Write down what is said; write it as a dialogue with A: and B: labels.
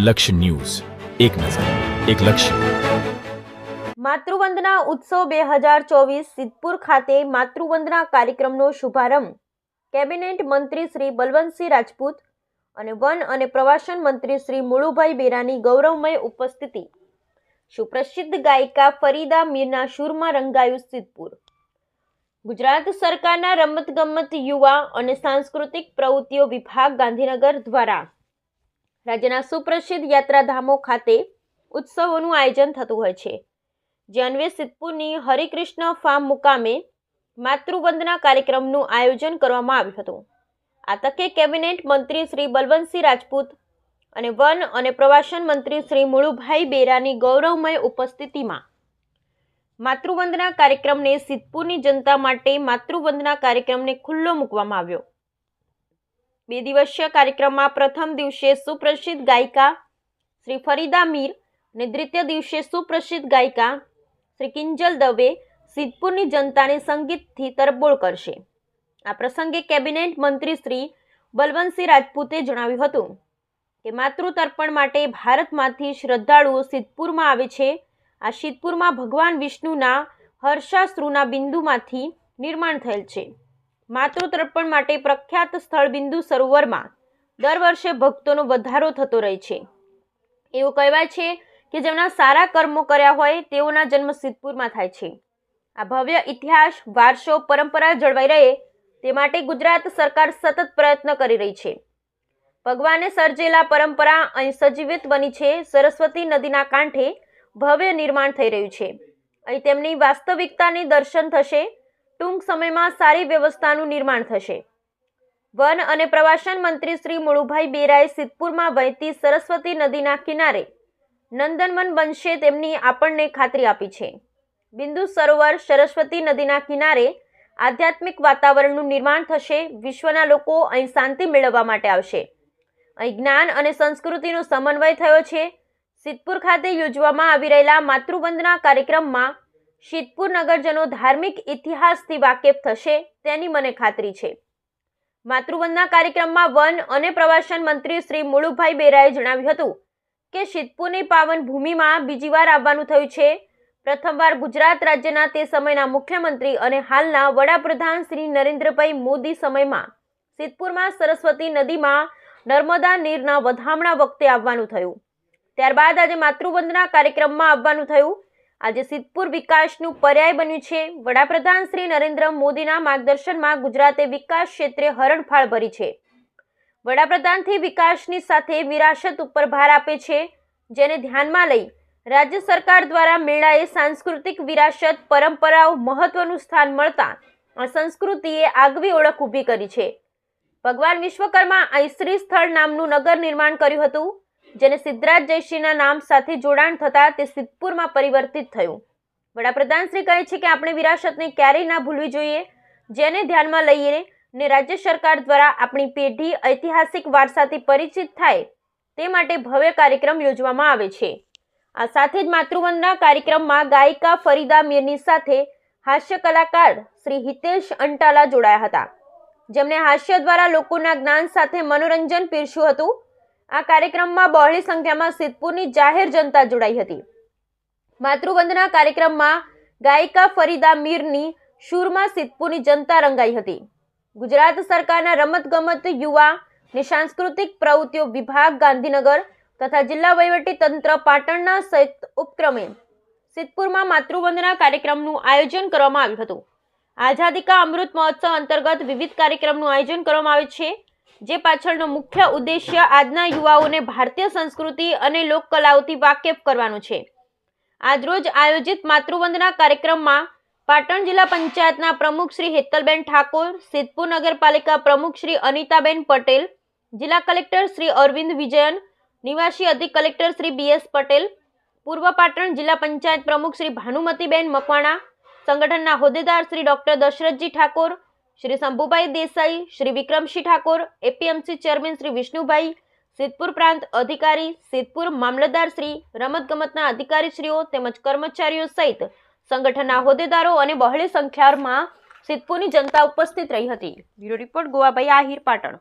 A: લક્ષ્ય ન્યૂઝ. એક નજર, એક લક્ષ્ય.
B: માતૃવંદના ઉત્સવ બે હજાર ચોવીસ સિદ્ધપુર ખાતે માતૃવંદના કાર્યક્રમનો શુભારંભ. કેબિનેટ મંત્રી શ્રી બલવંતસિંહ રાજપૂત અને વન અને પ્રવાસન મંત્રી શ્રી મુળુભાઈ બેરાની ગૌરવમય ઉપસ્થિતિ. સુપ્રસિદ્ધ ગાયિકા ફરીદા મીરના સૂરમાં રંગાયું સિદ્ધપુર. ગુજરાત સરકારના રમતગમત યુવા અને સાંસ્કૃતિક પ્રવૃત્તિઓ વિભાગ ગાંધીનગર દ્વારા રાજ્યના સુપ્રસિદ્ધ યાત્રાધામો ખાતે ઉત્સવોનું આયોજન થતું હોય છે. જે અન્વે સિદ્ધપુરની હરિકૃષ્ણ ફાર્મ મુકામે માતૃવંદના કાર્યક્રમનું આયોજન કરવામાં આવ્યું હતું. આ તકે કેબિનેટ મંત્રી શ્રી બલવંતસિંહ રાજપૂત અને વન અને પ્રવાસન મંત્રી શ્રી મુળુભાઈ બેરાની ગૌરવમય ઉપસ્થિતિમાં માતૃવંદના કાર્યક્રમને સિદ્ધપુરની જનતા માટે માતૃવંદના કાર્યક્રમને ખુલ્લો મૂકવામાં આવ્યો. બે દિવસીય કાર્યક્રમમાં પ્રથમ દિવસે સુપ્રસિદ્ધ ગાયિકા શ્રી ફરીદા મીર અને દ્વિતીય દિવસે સુપ્રસિદ્ધ ગાયિકા શ્રી કિંજલ દવે સિદ્ધપુરની જનતાને સંગીતથી તરબોળ કરશે. આ પ્રસંગે કેબિનેટ મંત્રી શ્રી બલવંતસિંહ રાજપૂતે જણાવ્યું હતું કે માતૃતર્પણ માટે ભારતમાંથી શ્રદ્ધાળુઓ સિદ્ધપુરમાં આવે છે. આ સિદ્ધપુરમાં ભગવાન વિષ્ણુના હર્ષાશ્રુના બિંદુમાંથી નિર્માણ થયેલ છે. માતૃતર્પણ માટે પ્રખ્યાત સ્થળ બિંદુ સરોવરમાં દર વર્ષે ભક્તોનો વધારો થતો રહે છે. એવું કહેવાય છે કે જેમના સારા કર્મો કર્યા હોય તેઓના જન્મ સિદ્ધપુરમાં થાય છે. આ ભવ્ય ઇતિહાસ, વારસો, પરંપરા જળવાઈ રહે તે માટે ગુજરાત સરકાર સતત પ્રયત્ન કરી રહી છે. ભગવાને સર્જેલા પરંપરા અહીં સજીવિત બની છે. સરસ્વતી નદીના કાંઠે ભવ્ય નિર્માણ થઈ રહ્યું છે. અહીં તેમની વાસ્તવિકતાની દર્શન થશે. ટૂંક સમયમાં સારી વ્યવસ્થાનું નિર્માણ થશે. વન અને પ્રવાસન મંત્રી શ્રી મુળુભાઈ બેરાએ સિદ્ધપુરમાં વહેતી સરસ્વતી નદીના કિનારે નંદનવન બનશે તેમની આપણને ખાતરી આપી છે. બિંદુ સરોવર સરસ્વતી નદીના કિનારે આધ્યાત્મિક વાતાવરણનું નિર્માણ થશે, વિશ્વના લોકો અહીં શાંતિ મેળવવા માટે આવશે. અહીં જ્ઞાન અને સંસ્કૃતિનો સમન્વય થયો છે. સિદ્ધપુર ખાતે યોજવામાં આવી રહેલા માતૃવંદના કાર્યક્રમમાં સિદ્ધપુર નગરજનો ધાર્મિક ઇતિહાસથી વાકેફ થશે તેની મને ખાતરી છે. માતૃવંદના કાર્યક્રમમાં વન અને પ્રવાસન મંત્રી શ્રી મુળુભાઈ બેરાએ જણાવ્યું હતું કે શીતપુરની પાવન ભૂમિમાં બીજી વાર આવવાનું થયું છે. પ્રથમવાર ગુજરાત રાજ્યના તે સમયના મુખ્યમંત્રી અને હાલના વડાપ્રધાન શ્રી નરેન્દ્રભાઈ મોદી સમયમાં સિદ્ધપુરમાં સરસ્વતી નદીમાં નર્મદા નીરના વધામણા વખતે આવવાનું થયું. ત્યારબાદ આજે માતૃવંદના કાર્યક્રમમાં આવવાનું થયું. આજે સિદ્ધપુર વિકાસનું પર્યાય બન્યું છે. વડાપ્રધાન શ્રી નરેન્દ્ર મોદીના માર્ગદર્શનમાં ગુજરાતે વિકાસ ક્ષેત્રે હરણફાળ ભરી છે. વડાપ્રધાનથી વિકાસની સાથે વિરાસત ઉપર ભાર આપે છે. જેને ધ્યાનમાં લઈ રાજ્ય સરકાર દ્વારા મેળાએ સાંસ્કૃતિક વિરાસત, પરંપરાઓ મહત્વનું સ્થાન મળતા આ સંસ્કૃતિએ આગવી ઓળખ ઊભી કરી છે. ભગવાન વિશ્વકર્મા અહીં શ્રી સ્થળ નામનું નગર નિર્માણ કર્યું હતું. જેને સિદ્ધરાજ જયસિંહના નામ સાથે જોડાણ થતાં તે સિદ્ધપુરમાં પરિવર્તિત થયું. વડાપ્રધાન શ્રી કહે છે કે આપણે વિરાસતને ક્યારેય ના ભૂલવી જોઈએ. જેને ધ્યાનમાં લઈએ ને રાજ્ય સરકાર દ્વારા આપણી પેઢી ઐતિહાસિક વારસાથી પરિચિત થાય તે માટે ભવ્ય કાર્યક્રમ યોજવામાં આવે છે. આ સાથે જ માતૃવંદના કાર્યક્રમમાં ગાયિકા ફરીદા મીરની સાથે હાસ્ય કલાકાર શ્રી હિતેશ અંટાલા જોડાયા હતા. જેમણે હાસ્ય દ્વારા લોકોના જ્ઞાન સાથે મનોરંજન પીરસ્યું હતું. આ કાર્યક્રમમાં બહોળી સંખ્યામાં સિદ્ધપુરની જાહેર જનતા જોડાઈ હતી. માતૃવંદના કાર્યક્રમમાં ગાયિકા ફરીદા મીરની શૂરમાં સિદ્ધપુરની જનતા રંગાઈ હતી. ગુજરાત સરકારના રમતગમત યુવા ને સાંસ્કૃતિક પ્રવૃત્તિઓ વિભાગ, ગાંધીનગર તથા જિલ્લા વહીવટી તંત્ર પાટણના સંયુક્ત ઉપક્રમે સિદ્ધપુરમાં માતૃવંદના કાર્યક્રમનું આયોજન કરવામાં આવ્યું હતું. આઝાદી કા અમૃત મહોત્સવ અંતર્ગત વિવિધ કાર્યક્રમનું આયોજન કરવામાં આવે છે. જે પાછળનો મુખ્ય ઉદ્દેશ્ય આજના યુવાઓને ભારતીય સંસ્કૃતિ અને લોકકલાઓથી વાકેફ કરવાનું છે. આજરોજ આયોજિત માતૃવંદના કાર્યક્રમમાં પાટણ જિલ્લા પંચાયતના પ્રમુખ શ્રી હેતલબેન ઠાકોર, સિદ્ધપુર નગરપાલિકા પ્રમુખ શ્રી અનિતાબેન પટેલ, જિલ્લા કલેક્ટર શ્રી અરવિંદ વિજયન, નિવાસી અધિક કલેક્ટર શ્રી બીએસ પટેલ, પૂર્વ પાટણ જિલ્લા પંચાયત પ્રમુખ શ્રી ભાનુમતીબેન મકવાણા, સંગઠનના હોદ્દેદાર Shri doctor Dashrathji Thakor Shri Shambhubhai Desai, Shri Vikramsinh Thakor APMC chairman Shri Vishnubhai, Siddhpur પ્રાંત અધિકારી, સિદ્ધપુર મામલતદાર શ્રી, રમતગમતના અધિકારીશ્રીઓ તેમજ કર્મચારીઓ સહિત સંગઠનના હોદ્દેદારો અને બહોળી સંખ્યામાં સિદ્ધપુરની જનતા ઉપસ્થિત રહી હતી. Bureau report Govabhai Ahir Patan.